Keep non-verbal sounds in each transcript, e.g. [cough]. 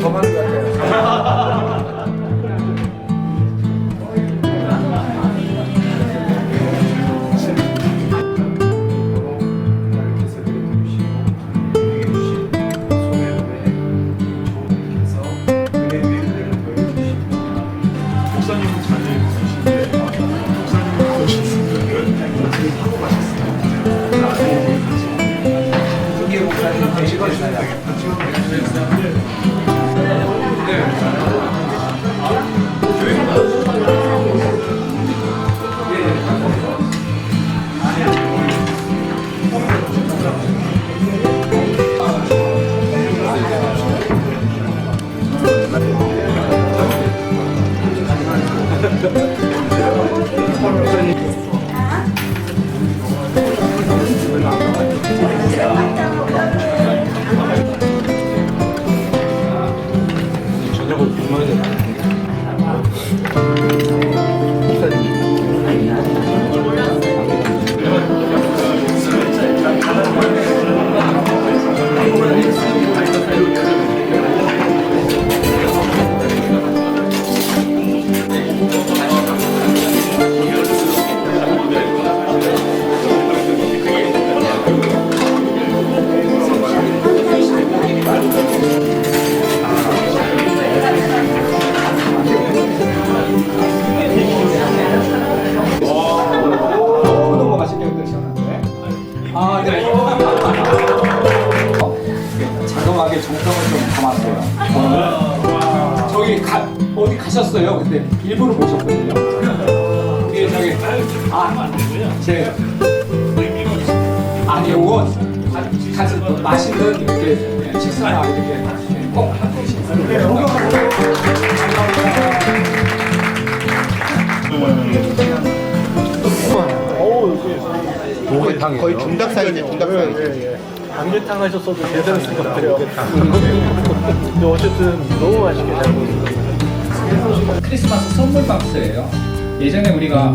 더 많은 것 같아요. 저 자그마하게 정성을 좀 담았어요. 저기 가, 어디 가셨어요? 근데 일부러 모셨거든요. 이게 저기 아, 제 아니 요거 같이 또 맛있는 이렇게 식사나 이렇게 꼭 거의 중닭 사이즈, 중닭 사이즈. 감개탕 하셨어도 대단했을 것 같아요. 근데 어쨌든 너무 맛있게 잘 먹었어요. 크리스마스 선물 박스예요. 예전에 우리가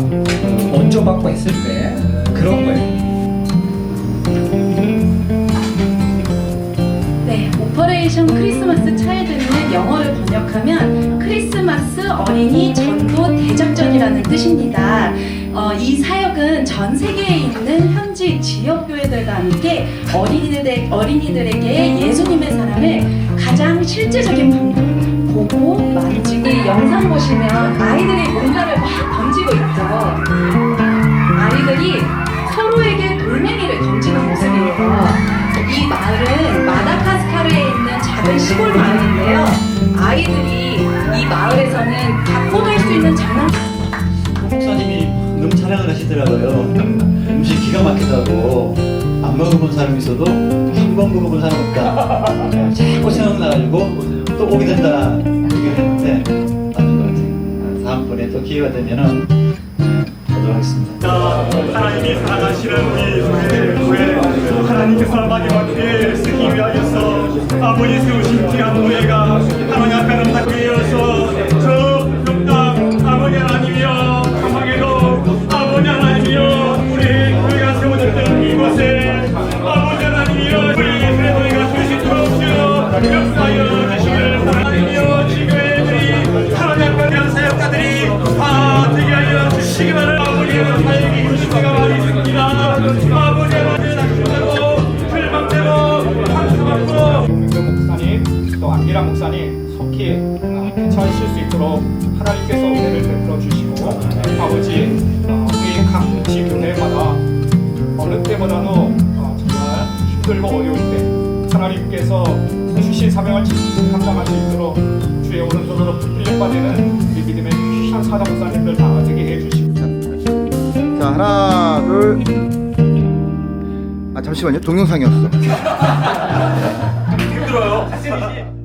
원조 받고 했을 때 그런 거예요. 네, 오퍼레이션 크리스마스 차일드는 영어를 번역하면 크리스마스 어린이 전도 대작전이라는 뜻입니다. 어, 이 사역은 전 세계에 있는 현지 지역 교회들과 함께 어린이들의, 어린이들에게 예수님의 사랑을 가장 실제적인 방법 보고 만지고 이 영상 보시면 아이들이 뭔가를 막 던지고 있죠. 아이들이 서로에게 돌멩이를 던지는 모습이에요. 이 마을은 마다가스카르에 있는 작은 시골 마을인데요. 아이들이 이 마을에서는 갖 하시더라고요. 음식 기가 막히다고 안 먹어본 사람이 있어도 한 번 먹어본 사람 없다. 자꾸 생각나가지고 또 오게 된다 얘기를 했는데 맞는 것 같아요. 다음번에 또 기회가 되면은 네, 가도록 하겠습니다. 하나님이 사랑하시는 우리 교회 하나님께서 마지막 때에 쓰기 위하여서 아버지 세우신 귀한 교회가 하나님 앞에 이어서 안기라 목사님 속히 어, 괜찮으실 수 있도록 하나님께서 은혜를 베풀어 주시고 아버지 어, 우리 각 지교회마다 어느 때보다도 어, 정말 힘들고 어려울 때 하나님께서 사명을 감당할 수 있도록 주의 오른손으로 붙들려 빠지는 우리 믿음의 귀한 사자 목사님들 다 되게 해주시고 자, 하나, 둘. 아, 잠시만요. 동영상이었어. [laughs] 힘들어요